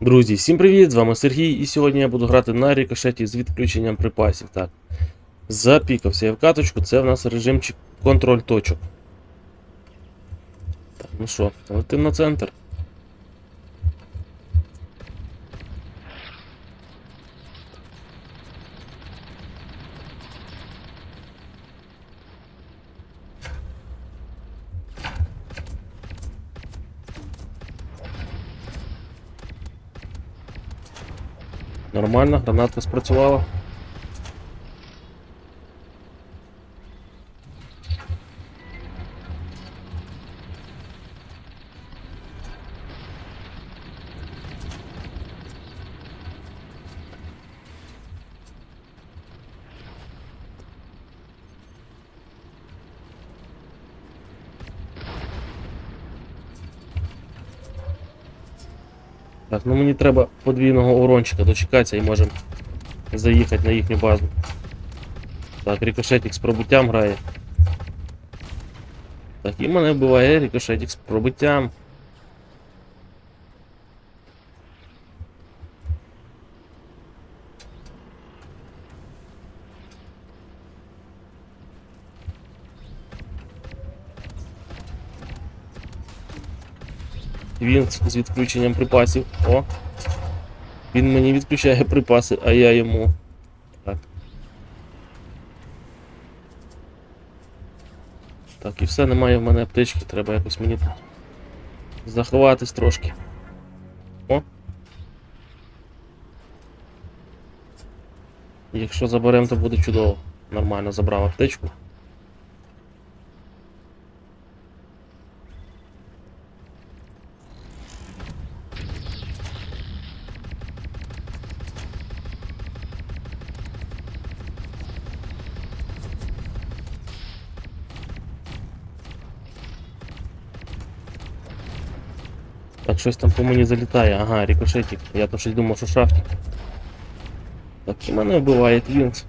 Друзі, всім привіт! З вами Сергій, і сьогодні я буду грати на рікошеті з відключенням припасів. Так. Запікався я в каточку, це в нас режимчик контроль точок. Так, ну що, летим на центр. Нормально, граната спрацювала. Так, ну мені треба подвійного урончика дочекатися і можемо заїхати на їхню базу. Так, рикошетик з пробиттям грає. Так, і мене вбиває рикошетик з пробиттям. Він з відключенням припасів. О! Він мені відключає припаси, а я йому. Так. Так, і все, немає в мене аптечки, треба якось мені тут заховатись трошки. О! Якщо заберемо, то буде чудово. Нормально забрав аптечку. Так, щось там по мені залітає. Ага, рикошетик. Я то щось думав, що шафтик. Так, і мене вбиває Твінкс.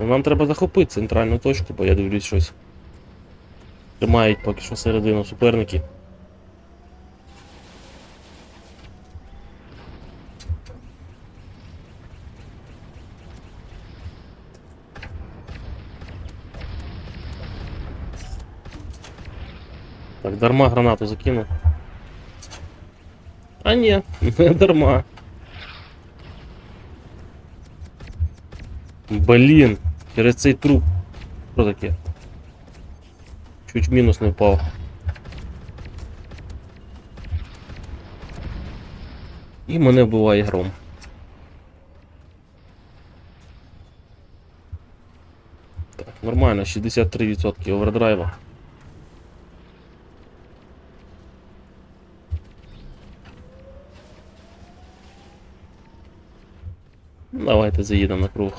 Ну, нам треба захопити центральну точку, бо я дивлюсь щось. Тримають поки що середину суперники. Так, дарма гранату закинув. А ні, не дарма. Блін, через цей труп. Що таке? Чуть мінус не впав. І мене вбиває гром. Так, нормально, 63% овердрайва. Давайте заїдемо на круг.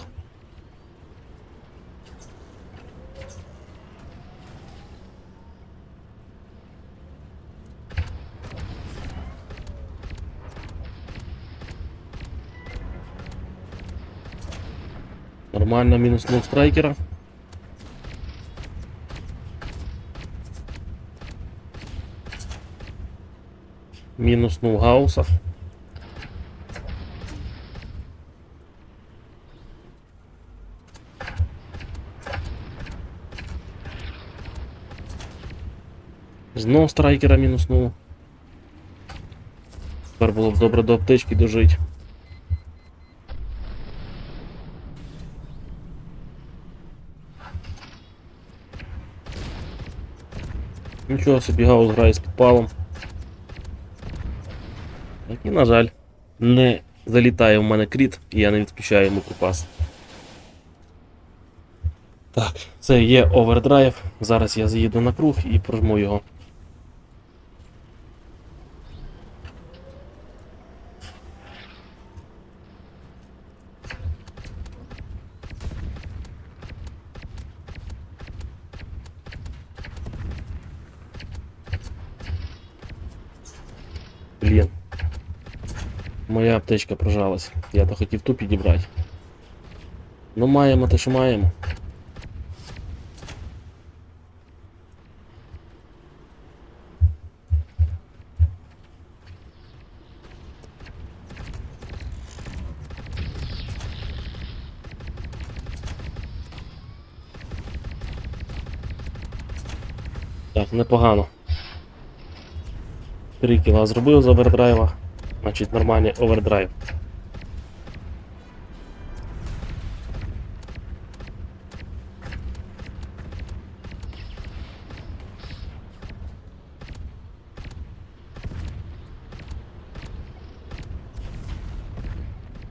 Нормально мінуснув страйкера. Мінуснув гауса. Знов страйкера мінуснув. Тепер було б добре до аптечки дожити. Нічого собі гаус грає з підпалом. І, на жаль, не залітає в мене кріт, і я не відключаю йому припас. Так, це є овердрайв. Зараз я заїду на круг і прожму його. Блін. Моя аптечка прожалась. Я то хотів ту підібрати. Ну маємо те, що маємо. Так, непогано. 3 кіла зробив з овердрайва. Значить нормальний овердрайв.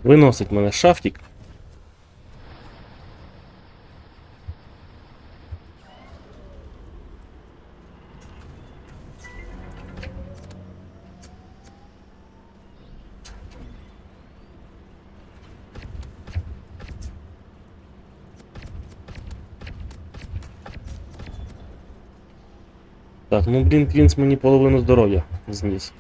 Виносить мене шафтик. Так, ну блін, Квінс мені половину здоров'я зніс.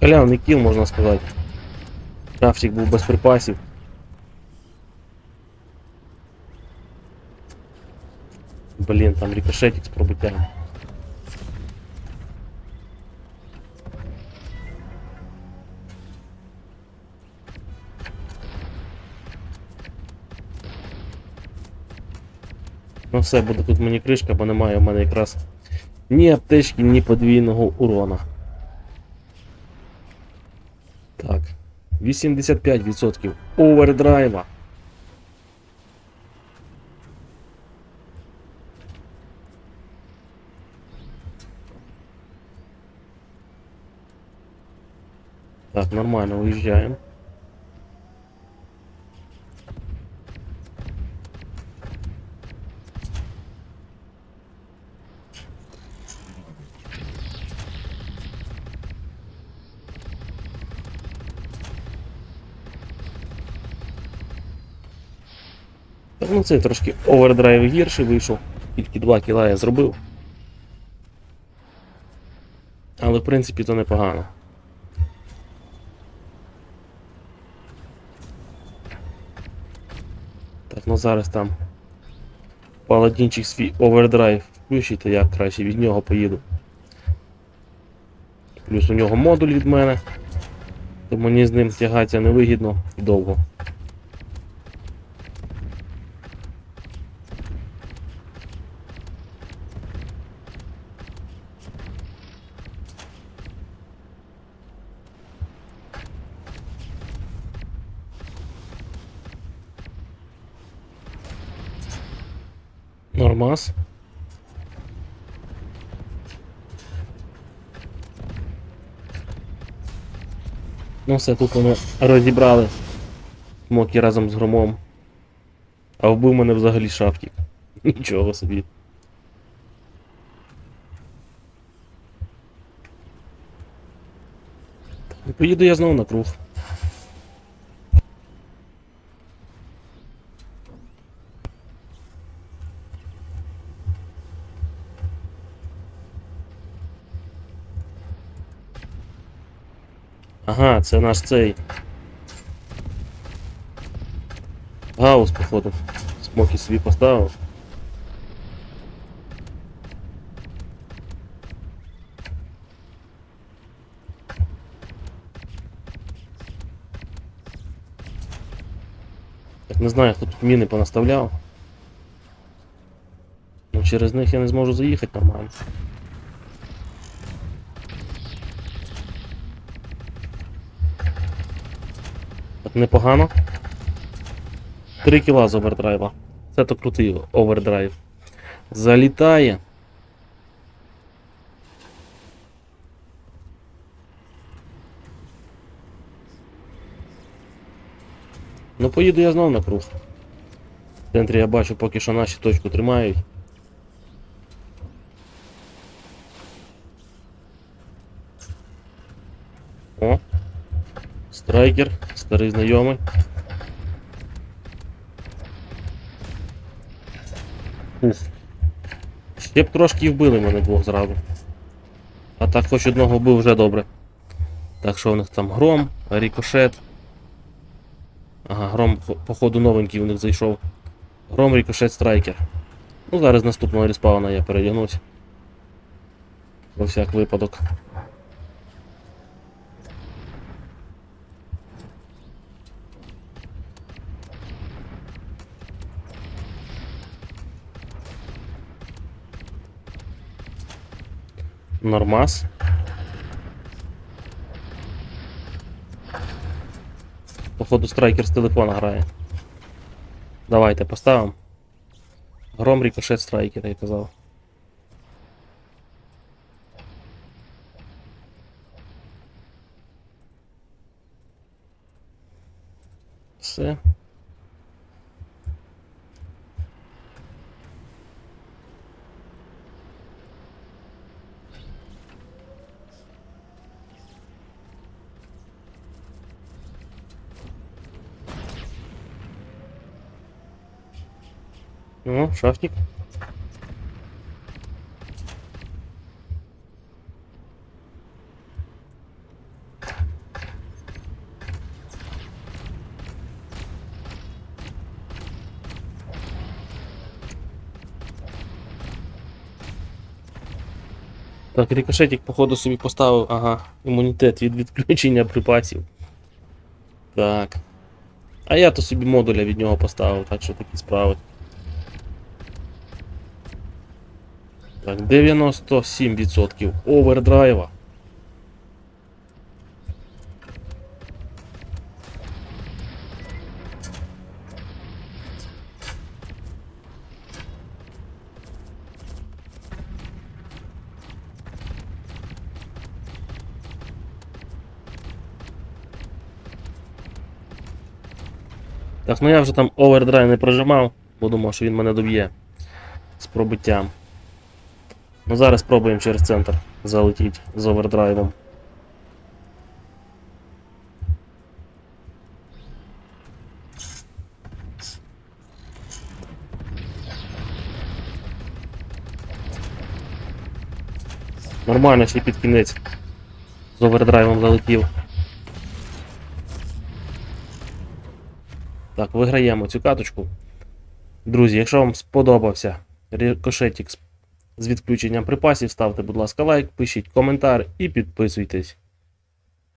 Халявний кіл, можна сказати. Крафтик був без припасів. Блін, там рикошетик з пробиттям. Ну все, буде тут мені кришка, бо немає в мене якраз ні аптечки, ні подвійного урона. Так. 85% овердрайва. Так, нормально, уезжаем. Ну це трошки овердрайв гірший вийшов, тільки 2 кіла я зробив. Але в принципі то непогано. Ну зараз там паладінчик свій овердрайв включить, то я краще від нього поїду. Плюс у нього модуль від мене, то мені з ним тягатися невигідно і довго. Нормас. Ну все, тут вони розібрали моки разом з громом. А вбив мене взагалі шафтик. Нічого собі. Поїду я знову на круг. Ага, це наш цей. Гаус, походу. Смоки собі поставив. Так не знаю, хто тут міни понаставляв. Ну через них я не зможу заїхати нормально. Непогано. 3 кіла з овердрайва. Це то крутий овердрайв. Залітає. Ну поїду я знов на круг. В центрі я бачу поки що наші точку тримають. О! Страйкер, старий знайомий. Ух. Ще б трошки вбили мене двох зразу. А так хоч одного вбив вже добре. Так що у них там гром, рікошет. Ага, гром, походу новенький у них зайшов. Гром, рікошет, страйкер. Ну, зараз наступного респауна я передягнусь. Про всяк випадок. Нормас. Походу страйкер з телефона грає. Давайте поставимо. Гром рикошет страйкер, я казав. Все. Шафтик. Так, рикошетик, походу, собі поставив, ага, імунітет від відключення припасів. Так. А я то собі модуля від нього поставив, так що такі справи. Так, 97% овердрайва. Так, ну я вже там овердрайв не прожимав, бо думав, що він мене доб'є з пробиттям. Ну зараз спробуємо через центр залетіти з овердрайвом. Нормально ще під кінець. З овердрайвом залетів. Так, виграємо цю каточку. Друзі, якщо вам сподобався рикошетик з відключенням припасів, ставте, будь ласка, лайк, пишіть коментар і підписуйтесь.